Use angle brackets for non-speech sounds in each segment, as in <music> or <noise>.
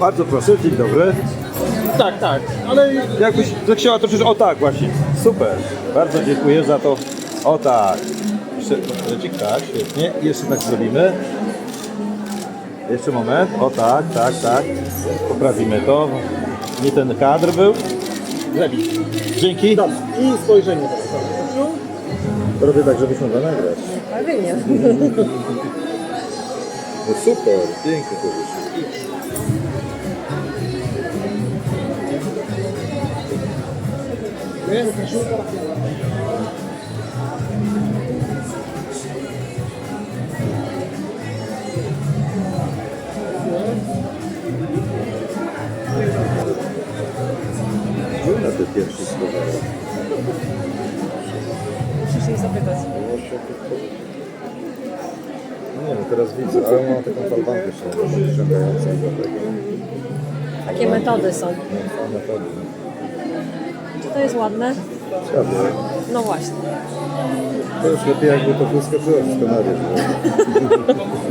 Bardzo proszę, dzień dobry. Tak, tak, ale Jakbyś zechciała troszeczkę, o tak właśnie, super. Bardzo dziękuję za to. O tak. Jeszcze krecik, tak, świetnie. I Jeszcze tak zrobimy. Jeszcze moment, o tak, tak, tak. Poprawimy to. Nie ten kadr był. lepiej. Dzięki. Dobrze. I spojrzenie. Robię tak, żebyś mogła nagrać. Pewnie. <laughs> No super, pięknie to wyszło. Na te pierwsze słowa? Musisz jej zapytać. No nie wiem, teraz widzę, ale mam taką falbankę się ściągającą do tego. Takie metody są. No, metody. Czy to jest ładne? Ładnie. No właśnie. To już lepiej jakby to wyskoczyło w scenariusz. <laughs>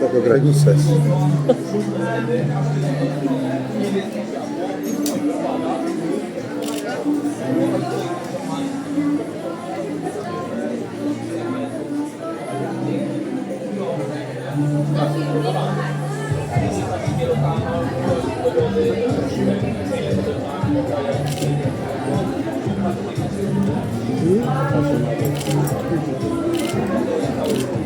tak ograniczać. 음?